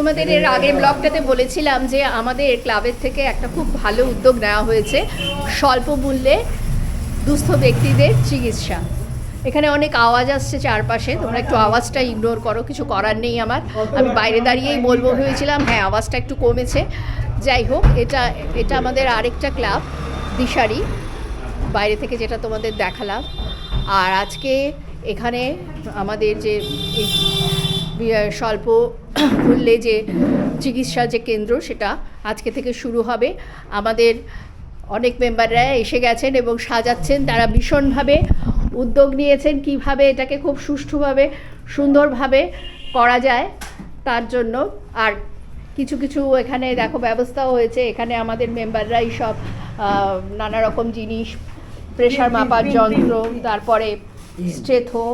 তোমাদের এর আগের ব্লগটাতে বলেছিলাম যে আমাদের ক্লাবের থেকে একটা খুব ভালো উদ্যোগ নেওয়া হয়েছে স্বল্প মূল্যে দুস্থ ব্যক্তিদের চিকিৎসা। এখানে অনেক আওয়াজ আসছে চারপাশে, তোমরা একটু আওয়াজটা ইগনোর করো, কিছু করার নেই আমার। আমি বাইরে দাঁড়িয়েই বলব, ভেবেছিলাম হ্যাঁ আওয়াজটা একটু কমেছে। যাই হোক, এটা এটা আমাদের আরেকটা ক্লাব, দিশারি। বাইরে থেকে যেটা তোমাদের দেখালাম। আর আজকে এখানে আমাদের যে স্বল্প মূল্যে যে চিকিৎসা যে কেন্দ্র সেটা আজকে থেকে শুরু হবে। আমাদের অনেক মেম্বাররা এসে গেছেন এবং সাজাচ্ছেন। তারা ভীষণভাবে উদ্যোগ নিয়েছেন কীভাবে এটাকে খুব সুষ্ঠুভাবে সুন্দরভাবে করা যায় তার জন্য। আর কিছু কিছু এখানে দেখো ব্যবস্থাও হয়েছে। এখানে আমাদের মেম্বাররাই সব নানা রকম জিনিস প্রেশার মাপার যন্ত্র তারপরে স্ট্রেথো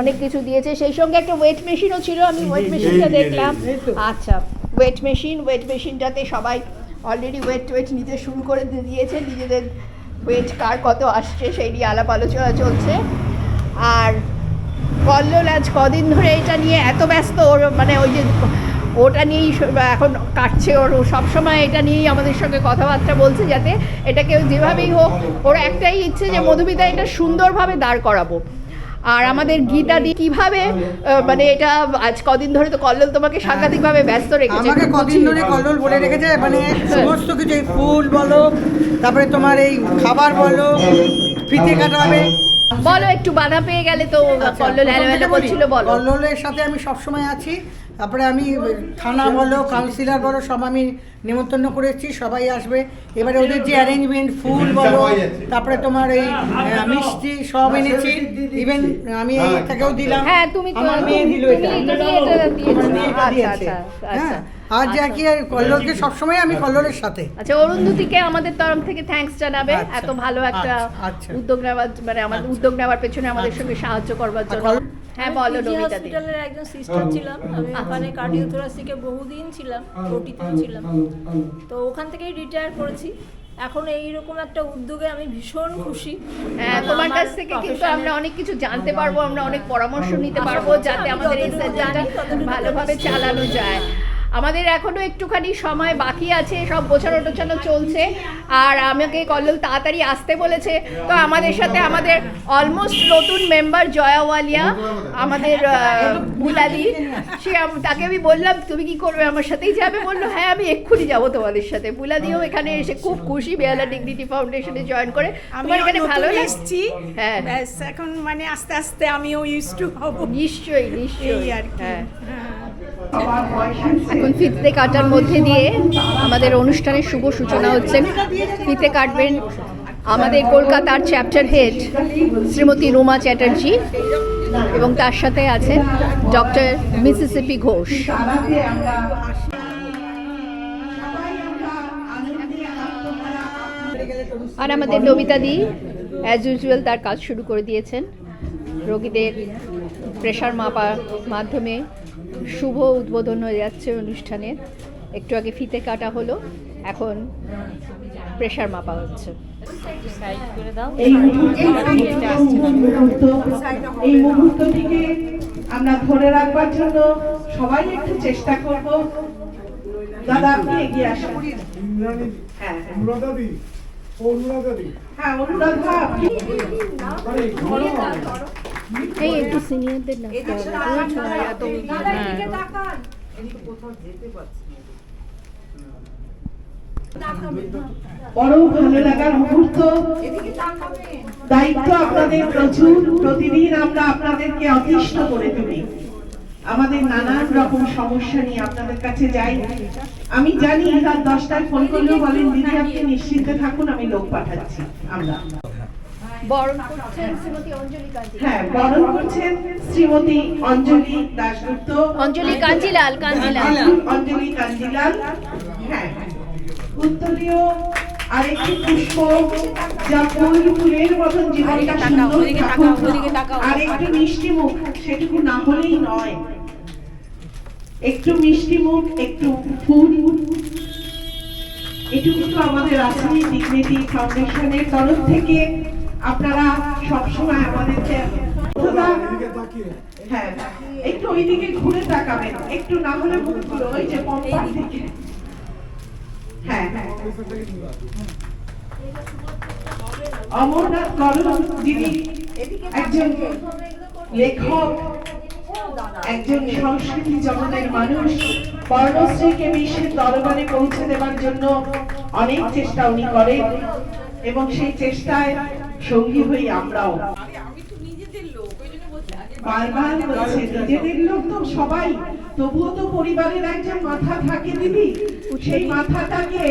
অনেক কিছু দিয়েছে। সেই সঙ্গে একটা ওয়েট মেশিনও ছিল আমি ওয়েট মেশিনটা দেখলাম। আচ্ছা ওয়েট মেশিন ওয়েট মেশিনটাতে সবাই অলরেডি ওয়েট ওয়েট নিতে শুরু করে দিয়েছে। নিজেদের ওয়েট কার কত আসছে সেই নিয়ে আলাপ আলোচনা চলছে। আর কল্লোল আজ কদিন ধরে এটা নিয়ে এত ব্যস্ত ওর মানে ওই যে ওটা নিয়েই এখন কাটছে ওর সবসময় এটা নিয়েই আমাদের সঙ্গে কথাবার্তা বলছে যাতে এটাকে যেভাবেই হোক ওর একটাই ইচ্ছে যে মধুমিতা এটা সুন্দরভাবে দাঁড় করাবো। আর আমাদের গীতা দি কীভাবে মানে এটা আজ কদিন ধরে তো কল্লোল তোমাকে সাংঘাতিকভাবে ব্যস্ত রেখেছে। আমাকে কদিন ধরে কল্লোল বলে রেখেছে মানে সমস্ত কিছু ফুল বলো তারপরে তোমার এই খাবার বলো ফিতে কাটাবে বলো একটু বাধা পেয়ে গেলে তো কল্লোল হ্যালো হ্যালো বলছিল বলো। কল্লোলের সাথে আমি সবসময় আছি। তারপরে আমি থানা বলো কাউন্সিলর বলো সব আমি নেমন্তন্ন করেছি সবাই আসবে। এবারে ওদের যে অ্যারেঞ্জমেন্ট ফুল বলো তারপরে তোমার এই মিষ্টি সব এনেছি। ইভেন আমি এটাকেও দিলাম। হ্যাঁ, তুমি তো- আমার মেয়ে দিল এটা। আচ্ছা, আচ্ছা, হ্যাঁ আচ্ছা। আর যা কি আর কল্লোলকে সবসময় আমি কল্লোলের সাথে। আচ্ছা অরুন্ধতিকে আমাদের তরফ থেকে থ্যাঙ্কস জানাবে। আচ্ছা, এত ভালো একটা আচ্ছা, আচ্ছা। উদ্যোগ নেওয়ার মানে আমাদের উদ্যোগ নেওয়ার পেছনে আমাদের সঙ্গে সাহায্য করবার জন্য। হ্যাঁ বলো নমিতা হসপিটালের একজন সিস্টার ছিলাম। আমি ওখানে কার্ডিওথোরাসিকে বহুদিন ছিলাম ওটিতেও ছিলাম। তো ওখান থেকেই রিটায়ার করেছি। এখন এইরকম একটা উদ্যোগে আমি ভীষণ খুশি। হ্যাঁ তোমার কাছ থেকে কিন্তু আমরা অনেক কিছু জানতে পারব আমরা অনেক পরামর্শ নিতে পারব যাতে আমাদের এই সেন্টারটা ভালোভাবে চালানো যায়। আমাদের এখনও একটুখানি সময় বাকি আছে সব গোছানো টোছানো চলছে। আর আমাকে কল্লোল তাড়াতাড়ি আসতে বলেছে। তো আমাদের সাথে আমাদের অলমোস্ট নতুন মেম্বার জয়া ওয়ালিয়া আমাদের বুলাদি সে তাকে আমি বললাম তুমি কি করবে? আমার সাথেই যাবে? বলল হ্যাঁ আমি এক্ষুনি যাব তোমাদের সাথে। বুলাদিও এখানে এসে খুব খুশি বেহালা ডিগনিটি ফাউন্ডেশনে জয়েন করে। আমি তোমার এখানে ভালো লাগে? এসেছি। হ্যাঁ। এখন মানে আস্তে আস্তে আমিও ইউজ টু হব। নিশ্চয়ই নিশ্চয়ই। আর কি। হ্যাঁ। হ্যাঁ। এখন ফিতে কাটার মধ্যে দিয়ে আমাদের অনুষ্ঠানের শুভ সূচনা হচ্ছে। ফিতে কাটবেন আমাদের কলকাতার চ্যাপ্টার হেড শ্রীমতী রুমা চ্যাটার্জি এবং তার সাথে আছেন ডক্টর মিসিসিপি ঘোষ। আর আমাদের নবিতা দি অ্যাজ ইউজুয়াল তার কাজ শুরু করে দিয়েছেন। রোগীদের প্রেশার মাপার মাধ্যমে শুভ উদ্বোধন হয়ে যাচ্ছে অনুষ্ঠানের একটু আগে ফিতে কাটা হলো এখন প্রেশার মাপা হচ্ছে। এই এই মুহূর্তটিকে আমরা ধরে রাখবার জন্য সবাই একটু চেষ্টা করব। দাদা আপনি এগিয়ে আসুন। হ্যাঁ। হ্যাঁ অনুরাধা আপনি এই একটু সিনিয়রদের না এত হ্যাঁ। বড় ভালো লাগার মুহূর্ত। দায়িত্ব আপনাদের প্রচুর। প্রতিদিন আমরা আপনাদেরকে অতিষ্ঠ করে তুলি। আমাদের নানান রকম সমস্যা নিয়ে আপনাদের কাছে যাই। আমি জানি রাত দশটায় ফোন করলেও বলেন দিদি আপনি নিশ্চিন্তে থাকুন আমি লোক পাঠাচ্ছি আমরা। বরণ করছেন শ্রীমতী অঞ্জলি কাঞ্জি হ্যাঁ বরণ করছেন শ্রীমতী অঞ্জলি দাশগুপ্ত। অঞ্জলি কাঞ্জিলাল কাঞ্জিলাল অঞ্জলি কাঞ্জিলাল হ্যাঁ উত্তরীয় আরেকটি পুষ্প যা ফুল ফুলের মতন জীবনটা সুন্দর আরেকটি মিষ্টি মুখ সেটুকু না হলেই নয়। একটু মিষ্টি মুখ একটু ফুল। এটুকু তো আমাদের ডিগনিটি ফাউন্ডেশনের তরফ থেকে আপনারা সবসময় আমাদেরকে হ্যাঁ একটু ওইদিকে ঘুরে তাকাবেন। একটু না হলে মুখগুলো ওই যে পম্পার দিকে। হ্যাঁ হ্যাঁ। অমরনাথ যিনি একজন লেখক একজন সংস্কৃতি জগতের মানুষ বর্ণশ্রীকে বিশ্বের দরবারে পৌঁছে দেওয়ার জন্য অনেক চেষ্টা উনি করেন এবং সেই চেষ্টায় সঙ্গী হই আমরাও। বারবার বলছে নিজেদের লোক তো সবাই তবুও তো পরিবারের একজন মাথা থাকে দিদি। সেই মাথাটাকে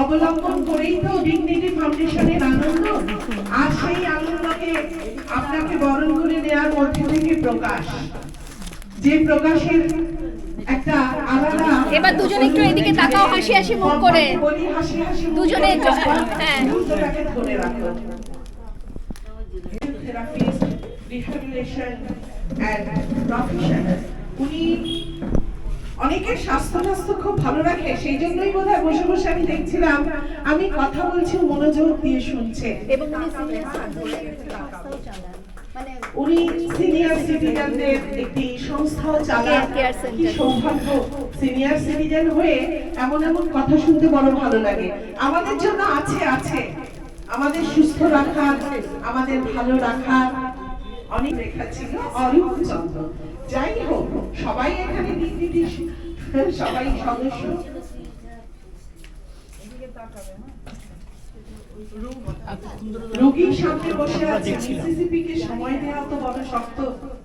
অবলম্বন করেই তো ডিগনিটি ফাউন্ডেশনের আনন্দ। আর সেই আনন্দকে আপনাকে বরণ করে নেওয়ার মধ্যে থেকে প্রকাশ। যে প্রকাশের একটা আলাদা এবার দুজনে একটু এদিকে তাকাও হাসি হাসি মুখ করে। বলি হাসি হাসি দুজনে হ্যাঁ। ধরে রাখো। Therapist, rehabilitation and professional. উনি অনেকের স্বাস্থ্য স্বাস্থ্য খুব ভালো রাখে সেই জন্যই বোধ হয় বসে বসে আমি দেখছিলাম আমি কথা বলছি মনোযোগ দিয়ে শুনছে। এবং উনি সিনিয়র মানে সিটিজেনদের একটি সংস্থাও চালান. কি সৌভাগ্য সিনিয়র সিটিজেন হয়ে এমন এমন কথা শুনতে বড় ভালো লাগে। আমাদের জন্য আছে আছে। আমাদের সুস্থ রাখার, আমাদের ভালো রাখার অনেক লেখা ছিল অরূপ চন্দ্র যাই হোক, সবাই এখানে সবাই সদস্য। রোগীর সামনে বসে আছে। সময় দেওয়া তো বড় শক্ত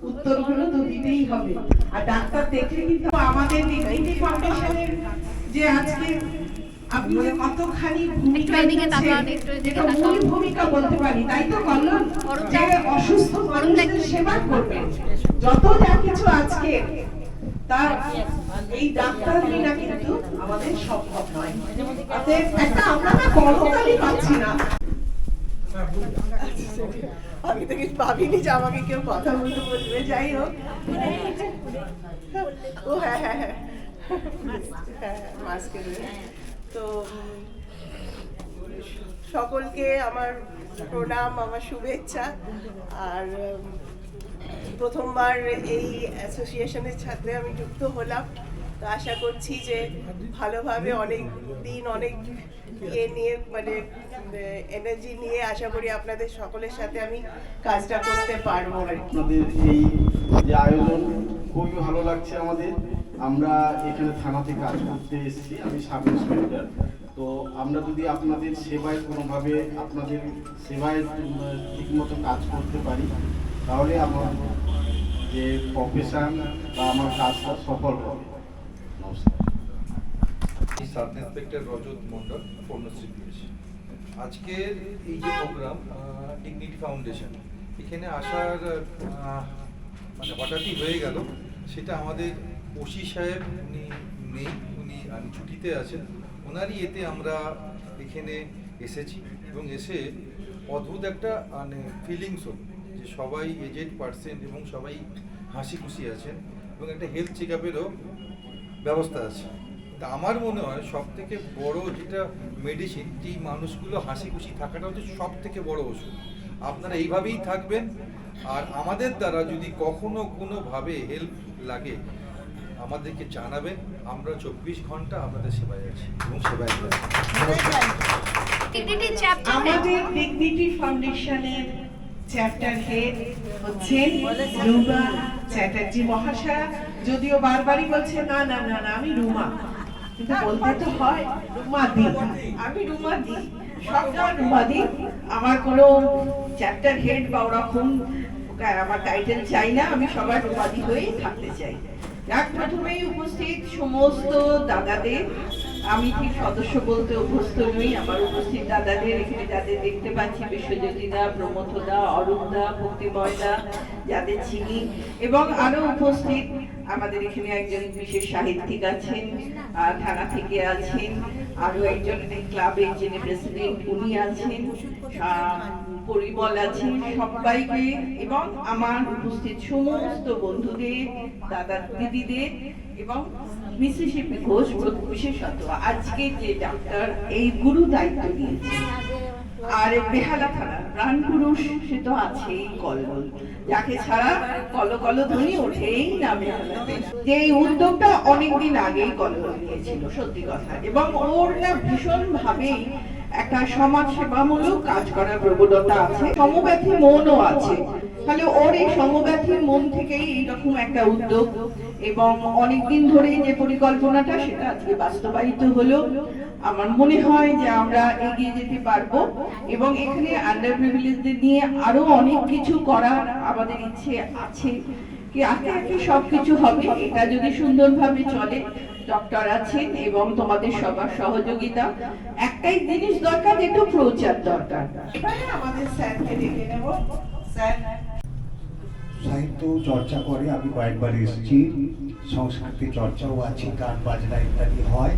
উত্তরগুলো তো দিতেই হবে। আর ডাক্তার দেখলে কিন্তু আমাদের যে আজকে আপনি যে কতখানি ভূমিকা একটু এদিকে নিয়েছেন, তাকান, একটু এদিকে এটা তাকান। মূল ভূমিকা বলতে পারি তাই তো কল্যাণ অরুণদা, অসুস্থ মানুষদের সেবা করবেন। যত যা কিছু আজকে তার এই ডাক্তার কিন্তু আমাদের সম্ভব নয়। অতএব একটা আমরা না করতালি পাচ্ছি না। আমি তো কিছু ভাবিনি যে আমাকে কেউ কথা বলতে বলবে। যাই হোক। ও হ্যাঁ হ্যাঁ হ্যাঁ। হ্যাঁ মাস্ক তো, সকলকে আমার প্রণাম, আমার শুভেচ্ছা আর প্রথমবার এই অ্যাসোসিয়েশনের ছাত্রে আমি যুক্ত হলাম তো আশা করছি যে ভালোভাবে অনেক দিন, অনেক ইয়ে নিয়ে মানে এনার্জি নিয়ে আশা করি আপনাদের সকলের সাথে আমি কাজটা করতে পারব আর কি। আপনাদের এই যে আয়োজন খুবই ভালো লাগছে আমাদের। আমরা এখানে থানাতে কাজ করতে এসেছি, আমি সাব ইন্সপেক্টর তো আমরা যদি আপনাদের সেবায় কোনোভাবে আপনাদের সেবায় ঠিকমতো কাজ করতে পারি, তাহলে আমার যে প্রফেশন বা আমার কাজটা সফল হবে। নমস্কার। সাব ইন্সপেক্টর রজত মন্ডল পূর্ণশ্রী আজকের এই যে প্রোগ্রাম ডিগনিটি ফাউন্ডেশন এখানে আসার মানে হঠাৎই হয়ে গেল। সেটা আমাদের ওসি সাহেব, উনি নেই, উনি ছুটিতে আছেন। ওনারই এতে আমরা এখানে এসেছি এবং এসে অদ্ভুত একটা মানে ফিলিংস হল যে সবাই এজেড পার্সেন এবং সবাই হাসি খুশি আছেন এবং একটা হেলথ চেক আপেরও ব্যবস্থা আছে। তা আমার মনে হয় সব থেকে বড় যেটা মেডিসিন যে মানুষগুলো হাসি খুশি থাকাটা হচ্ছে সব থেকে বড় ওষুধ। আপনারা এইভাবেই থাকবেন আর আমাদের দ্বারা যদি কখনো কোনোভাবে হেল্প লাগে আমাদেরকে জানাবেন। আমরা চব্বিশ ঘণ্টা আপনাদের সেবায় আছি এবং সেবায় আছি। নমস্কার চ্যাপ্টার আমাদের ডিগনিটি ফাউন্ডেশনের চ্যাপ্টার হেড হচ্ছেন রুমা চ্যাটার্জি মহাশয়া। যদিও বারবারই বলছে না না না না আমি রুমা। কিন্তু বলতে তো হয় রুমা দি। আমি রুমা দি। সবসময় রুমা দি। আমার কোনো চ্যাপ্টার হেড বা ওরকম আমার টাইটেল চাই না, আমি সবার রুমাদি হয়েই থাকতে চাই। যাক প্রথমেই উপস্থিত সমস্ত দাদাদের। আমি ঠিক সদস্য বলতে অভ্যস্ত নই, আমার উপস্থিত দাদাদের, এখানে যাদের দেখতে পাচ্ছি, বিশ্বজ্যোতিদা, প্রমথদা, অরুণদা, ভক্তিময়দা, যাদের চিনি, এবং আরও উপস্থিত আমাদের এখানে একজন বিশেষ সাহিত্যিক আছেন থানা থেকে আছেন, আরও একজন ক্লাবের যিনি প্রেসিডেন্ট উনি আছেন। পরিমল আছেন সবাইকে এবং আমার উপস্থিত সমস্ত বন্ধুদের, দাদা দিদিদের এবং ঘোষ বিশেষত। আজকে যে ডাক্তার এই গুরু দায়িত্ব আর বেহালা থানা প্রাণ পুরুষ, সে তো আছেই যাকে ছাড়া কল কল ধ্বনি ওঠেই না বেহালাতে। যে এই উদ্যোগটা অনেকদিন আগেই কলবল নিয়েছিল, সত্যি কথা। এবং ওর না ভীষণ ভাবেই একটা সমাজ সেবামূলক কাজ করার প্রবণতা আছে, সমব্যথী মনও আছে। তাহলে ওর এই সমব্যথী মন থেকেই এইরকম একটা উদ্যোগ এবং অনেকদিন ধরেই যে পরিকল্পনাটা সেটা আজকে বাস্তবায়িত হলো। আমার মনে হয় যে আমরা এগিয়ে যেতে পারব এবং এখানে আন্ডার প্রিভিলেজদের নিয়ে আরও অনেক কিছু করার আমাদের ইচ্ছে আছে। কি আস্তে আস্তে সবকিছু হবে, এটা যদি সুন্দরভাবে চলে ডক্টর আছেন এবং তোমাদের সবার সহযোগিতা। একটাই জিনিস দরকার একটু প্রচার দরকার। আমাদের স্যারকে ডেকে নেব। স্যার। সাহিত্য চর্চা করে, আমি কয়েকবার এসেছি। সংস্কৃতি চর্চাও আছে, গান, বাজনা ইত্যাদি হয়।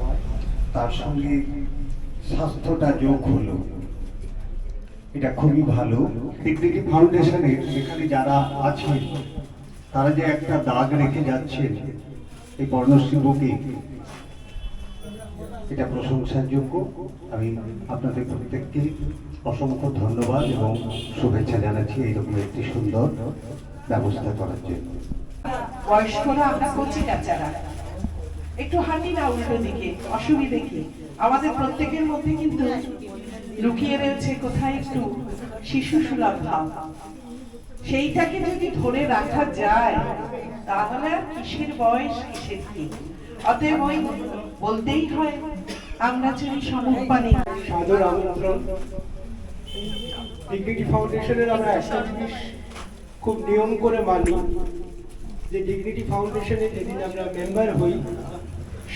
তার সঙ্গে স্বাস্থ্যটা যোগ হলো। এটা খুবই ভালো। ডিগনিটি ফাউন্ডেশনের এখানে যারা আছেন, তারা যে একটা দাগ রেখে যাচ্ছেন এই বর্ণশ্রী বুকে এটা প্রশংসার যোগ্য আমি আপনাদের প্রত্যেককে অসংখ্য ধন্যবাদ এবং শুভেচ্ছা জানাচ্ছি এইরকম একটি সুন্দর ব্যবস্থা করার জন্য। বয়স্করা, আমরা কচি কাচারা। একটু হাঁটি না উল্টো দিকে, অসুবিধে কি? আমাদের প্রত্যেকের মধ্যে কিন্তু লুকিয়ে রয়েছে কোথায় একটু শিশু সুলভ ভাব। সেইটাকে যদি ধরে রাখা যায় তাহলে কিসের বয়স? কিসের কি? অতএব ওই বলতেই হয়, আমরা চলি সমপানে সাদর আমন্ত্রণ ডিগনিটি ফাউন্ডেশনের আমরা একটা জিনিস খুব নিয়ম করে মানি, যে ডিগনিটি ফাউন্ডেশনে যেদিন আমরা মেম্বার হই,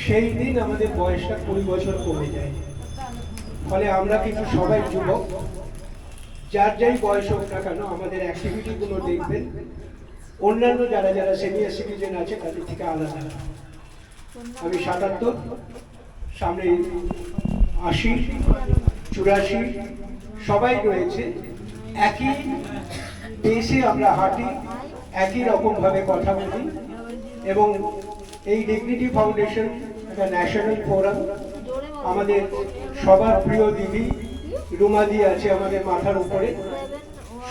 সেই দিন আমাদের বয়সটা কুড়ি বছর কমে যায়। ফলে আমরা কিন্তু সবাই যুবক, যার যাই বয়স হোক না কেন, আমাদের অ্যাক্টিভিটিগুলো দেখবেন অন্যান্য যারা যারা সিনিয়র সিটিজেন আছে, তাদের থেকে আলাদা। আমি সাতাত্তর, সামনে আশি, চুরাশি, সবাই রয়েছে। একই পেসে আমরা হাঁটি, একই রকমভাবে কথা বলি এবং এই ডিগনিটি ফাউন্ডেশন একটা ন্যাশনাল ফোরাম আমাদের সবার প্রিয় দিদি রুমাদি আছে আমাদের মাথার উপরে।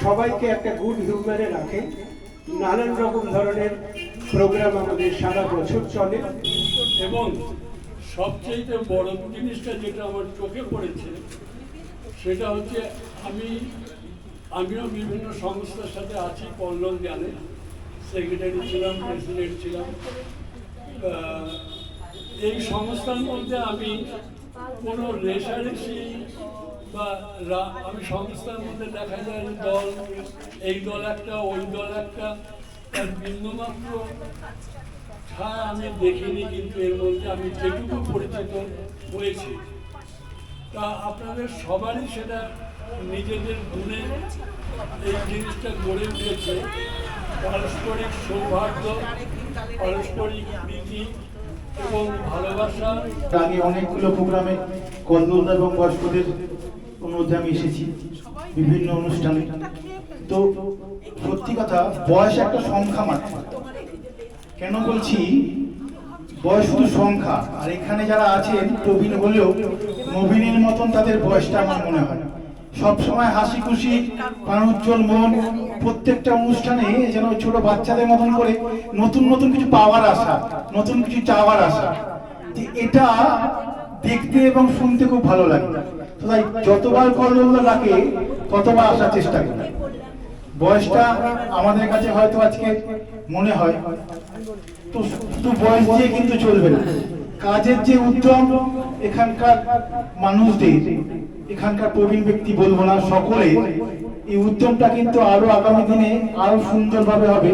সবাইকে একটা গুড হিউম্যানে রাখে। নানান রকম ধরনের প্রোগ্রাম আমাদের সারা বছর চলে। এবং সবচেয়ে বড় জিনিসটা যেটা আমার চোখে পড়েছে, সেটা হচ্ছে আমি, আমিও বিভিন্ন সংস্থার সাথে আছি, কল্লোল জানে। সেক্রেটারি ছিলাম প্রেসিডেন্ট ছিলাম। এই সংস্থার মধ্যে আমি কোনো রেশারেশি বা আমি সংস্থার মধ্যে দেখা যায় দল, এই দল একটা, ওই দল একটা, তার বিন্দুমাত্র হ্যাঁ আমি দেখিনি, কিন্তু এর মধ্যে আমি যেটুকু পরিচিত হয়েছি। তা আপনাদের সবারই সেটা নিজেদের গুণে এই জিনিসটা গড়ে উঠেছে। পারস্পরিক সৌহার্দ্য, পারস্পরিক প্রীতি এবং ভালোবাসা। আগে অনেকগুলো প্রোগ্রামে কন্নলদা এবং বয়স্কদের অনুরোধে আমি এসেছি, বিভিন্ন অনুষ্ঠানে। তো সত্যি কথা, বয়স একটা সংখ্যা মাত্র। কেন বলছি? বয়স শুধু সংখ্যা। আর এখানে যারা আছেন, প্রবীণ হলেও নবীনের মতন তাদের বয়সটা আমার মনে হয়। সব সময় হাসি খুশি প্রাণোজ্জ্বল মন, প্রত্যেকটা অনুষ্ঠানে যেন ছোট বাচ্চাদের মতন করে নতুন নতুন কিছু পাওয়ার আশা, নতুন কিছু চাওয়ার আশা। এটা দেখতে এবং শুনতে খুব ভালো লাগে। তাই যতবার কর্মগুলো ডাকে ততবার আসার চেষ্টা করি। বয়সটা আমাদের কাছে হয়তো আজকে মনে হয়, তো শুধু বয়স দিয়ে কিন্তু চলবে না। কাজের যে উদ্যম, এখানকার মানুষদের, এখানকার প্রবীণ ব্যক্তি বলব না, সকলে, এই উদ্যমটা কিন্তু আরও আগামী দিনে আরও সুন্দরভাবে হবে,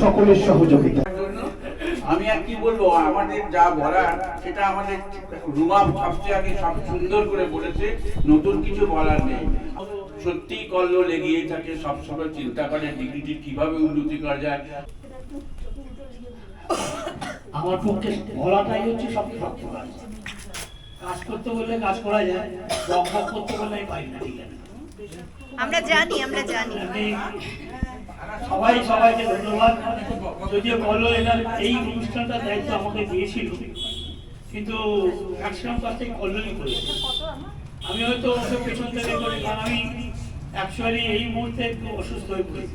সকলের সহযোগিতা। আমি আর কি বলব আমাদের যা বলার সেটা আমাদের রুমা সবচেয়ে আগে সব সুন্দর করে বলেছে নতুন কিছু বলার নেই। সত্যি কল্ল লেগিয়ে থাকে সবসময় চিন্তা করে ডিগ্রিটি কীভাবে উন্নতি করা যায়। আমার পক্ষে বলাটাই হচ্ছে সবচেয়ে শক্ত কাজ কাজ করতে বললে কাজ করা যায় বক করতে বললে আমি পারি না ঠিক আছে। আমরা জানি আমরা জানি। সবাই সবাইকে ধন্যবাদ। যদিও কল্লো এলার এই অনুষ্ঠানটার দায়িত্ব আমাকে দিয়েছিল, কিন্তু ম্যাক্সিমাম কাজ থেকে কল্লোই করেছে। আমি হয়তো ওকে পেছন থেকে করি, কারণ আমি অ্যাকচুয়ালি এই মুহূর্তে একটু অসুস্থ হয়ে পড়েছি।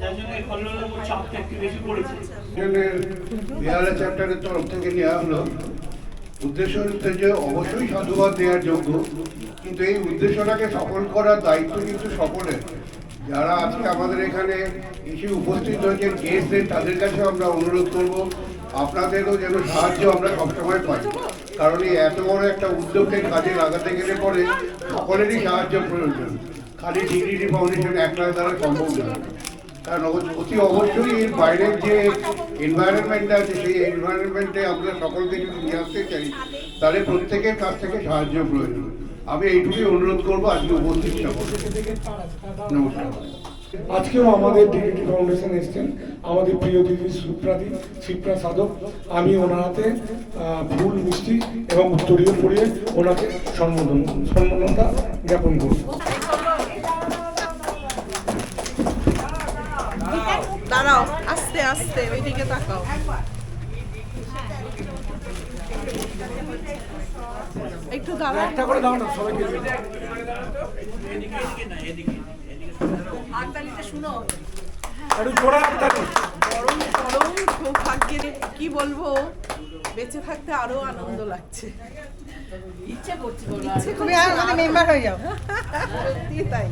যার জন্য একটু বেশি অবশ্যই সাধুবাদ দেওয়ার যোগ্য, কিন্তু এই উদ্দেশ্যটাকে সফল করার দায়িত্ব কিন্তু সকলের। যারা আজকে আমাদের এখানে এসে উপস্থিত হয়েছেন, গেস্টদের, তাদের কাছে আমরা অনুরোধ করব, আপনাদেরও যেন সাহায্য আমরা সবসময় পাই। কারণ এই এত বড় একটা উদ্যোগকে কাজে লাগাতে গেলে পরে সকলেরই সাহায্য প্রয়োজন। খালি ডিগ্রি ফাউন্ডেশন একলা দ্বারা সম্ভব নয় কারণ অতি অবশ্যই এর বাইরের যে এনভায়রনমেন্টটা আছে, সেই এনভায়রনমেন্টে আমরা সকলকে যদি নিয়ে আসতে চাই, তাহলে প্রত্যেকের কাছ থেকে সাহায্য প্রয়োজন। আমি এইটুকুই অনুরোধ করব আজকে উপস্থিত নমস্কার। আজকেও আমাদের ডিগ্রিটি ফাউন্ডেশন এসছেন আমাদের প্রিয় দিদি সুপ্রাদি শিপ্রা সাধক। আমি ওনার হাতে ফুল মিষ্টি এবং উত্তরীয় পরিয়ে ওনাকে সম্বোধন সম্বোধনটা জ্ঞাপন করব দাঁড়াও আস্তে আস্তে ওইদিকে তাকাও। একটু দাঁড়াও। একটা করে দাও না সবাইকে একটু জোড়া হাততালি। পরম পরম সৌভাগ্যের কি বলব? বেঁচে থাকতে আরও আনন্দ লাগছে। ইচ্ছে করছে তুমি আর আমাদের মেম্বার হয়ে যাও। সত্যি তাই।